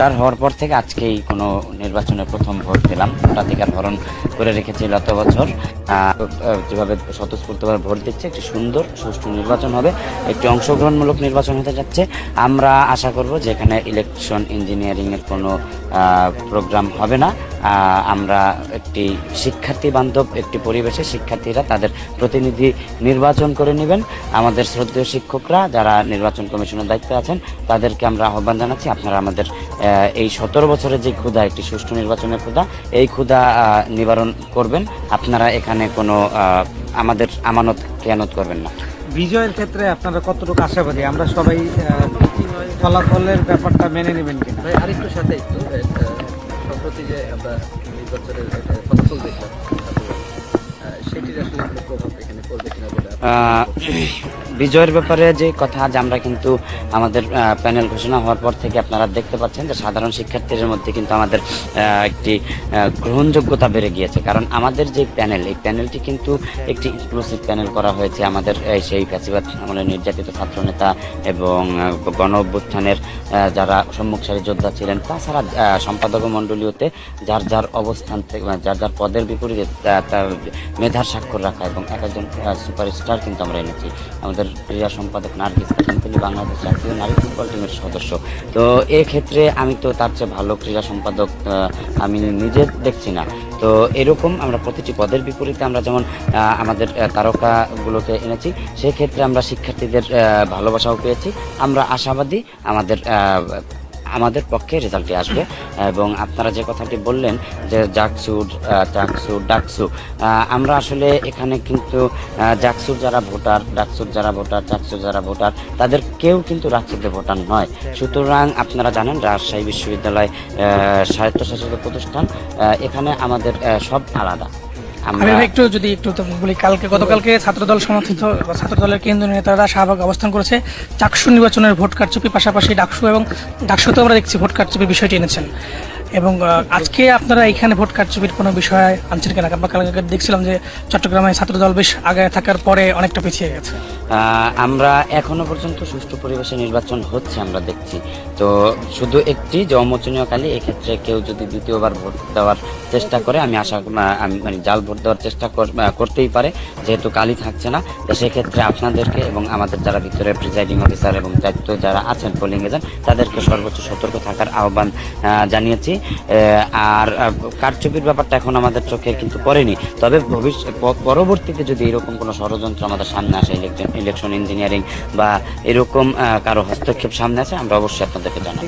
Voter হওয়ার পর থেকে আজকেই কোনো নির্বাচনে প্রথম ভোট দিলাম। ভোটাধিকার হরণ করে রেখেছি গত বছর। যেভাবে স্বতঃস্ফূর্তভাবে ভোট দিচ্ছে, একটি সুন্দর, সুষ্ঠু নির্বাচন হবে, একটি অংশগ্রহণমূলক নির্বাচন হতে যাচ্ছে। আমরা আশা করব যে এখানে ইলেকশন ইঞ্জিনিয়ারিংয়ের কোনো প্রোগ্রাম হবে না। আমরা একটি শিক্ষার্থী বান্ধব একটি পরিবেশে শিক্ষার্থীরা তাদের প্রতিনিধি নির্বাচন করে নেবেন। আমাদের শ্রদ্ধেয় শিক্ষকরা যারা নির্বাচন কমিশনের দায়িত্বে আছেন তাদেরকে আমরা আহ্বান জানাচ্ছি আপনারা আমাদের এই সতেরো বছরের যে ক্ষুধা একটি সুষ্ঠু নির্বাচনের ক্ষুধা এই ক্ষুধা নিবারণ করবেন। আপনারা এখানে কোনো আমাদের আমানত খেয়ানত করবেন না। বিজয়ের ক্ষেত্রে আপনারা কতটুকু আশাবাদী? আমরা সবাই ফলাফলের ব্যাপারটা মেনে নেবেন কিনা? আরেকটু সাথে একটু একটা সম্প্রতি যে আমরা নির্বাচনের ফলাফল দেখলাম সেটির আসলে প্রভাব এখানে পড়বে কিনা বলে বিজয়ের ব্যাপারে যে কথা আজ আমরা কিন্তু আমাদের প্যানেল ঘোষণা হওয়ার পর থেকে আপনারা দেখতে পাচ্ছেন যে সাধারণ শিক্ষার্থীদের মধ্যে কিন্তু আমাদের একটি গ্রহণযোগ্যতা বেড়ে গিয়েছে। কারণ আমাদের যে প্যানেল, এই প্যানেলটি কিন্তু একটি ইনক্লুসিভ প্যানেল করা হয়েছে আমাদের এই সেই ফ্যাসিবাদ আমলে নির্যাতিত ছাত্রনেতা এবং গণ অভ্যুত্থানের যারা সম্মুখ সারি যোদ্ধা ছিলেন, তাছাড়া সম্পাদক মণ্ডলীয়তে যার যার অবস্থান থেকে মানে যার যার পদের বিপরীতে তার মেধার স্বাক্ষর রাখা এবং এক একজন সুপারস্টার কিন্তু আমরা এনেছি। আমাদের ক্রীড়া সম্পাদক নার্গিস খাতুন, তিনি বাংলাদেশ জাতীয় নারী ফুটবল টিমের সদস্য। তো এক্ষেত্রে আমি তো তার চেয়ে ভালো ক্রীড়া সম্পাদক আমি নিজে দেখছি না। তো এরকম আমরা প্রতিটি পদের বিপরীতে আমরা যেমন আমাদের তারকাগুলোকে এনেছি, সেক্ষেত্রে আমরা শিক্ষার্থীদের ভালোবাসাও পেয়েছি। আমরা আশাবাদী আমাদের আমাদের পক্ষে রেজাল্টটি আসবে। এবং আপনারা যে কথাটি বললেন যে জাকসু চাকসু ডাকসু আমরা আসলে এখানে কিন্তু জাকসুর যারা ভোটার, ডাকসুর যারা ভোটার, চাকসুর যারা ভোটার, তাদের কেউ কিন্তু রাজশাহীতে ভোটার নয়। সুতরাং আপনারা জানেন রাজশাহী বিশ্ববিদ্যালয় স্বায়ত্তশাসিত প্রতিষ্ঠান এখানে আমাদের সব আলাদা। আমি একটু যদি একটু বলি, কালকে, গতকালকে ছাত্রদল সমর্থিত, ছাত্রদলের কেন্দ্রীয় নেতারা শাহবাগ অবস্থান করেছে। চাকসু নির্বাচনের ভোট কারচুপি পাশাপাশি ডাকসু এবং ডাকসুতে আমরা দেখছি ভোট কারচুপির বিষয়টি এনেছেন। এবং আজকে আপনারা এখানে ভোট কারচুপির কোনো বিষয়ে আনছেন কিনা? বা কালকে দেখছিলাম যে চট্টগ্রামে ছাত্রদল বেশ আগে থাকার পরে অনেকটা পিছিয়ে গেছে। আমরা এখনও পর্যন্ত সুষ্ঠু পরিবেশে নির্বাচন হচ্ছে, আমরা দেখছি। তো শুধু একটি যে অমোচনীয় কালী, এক্ষেত্রে কেউ যদি দ্বিতীয়বার ভোট দেওয়ার চেষ্টা করে, আমি আশা আমি মানে জাল ভোট দেওয়ার চেষ্টা কর- করতেই পারে, যেহেতু কালি থাকছে না, তো সেক্ষেত্রে আপনাদেরকে এবং আমাদের যারা ভিতরে প্রিজাইডিং অফিসার এবং দায়িত্ব যারা আছেন পোলিং এজেন্ট তাদেরকে সর্বোচ্চ সতর্ক থাকার আহ্বান জানিয়েছি। আর কারচুপির ব্যাপারটা এখন আমাদের চোখে কিন্তু পড়েনি। তবে ভবিষ্যৎ পরবর্তীতে যদি এরকম কোনো ষড়যন্ত্র আমাদের সামনে আসে ইলেকশন ইলেকশন ইঞ্জিনিয়ারিং বা এরকম কারও হস্তক্ষেপ সামনে আসে, আমরা অবশ্যই আপনাদেরকে জানাই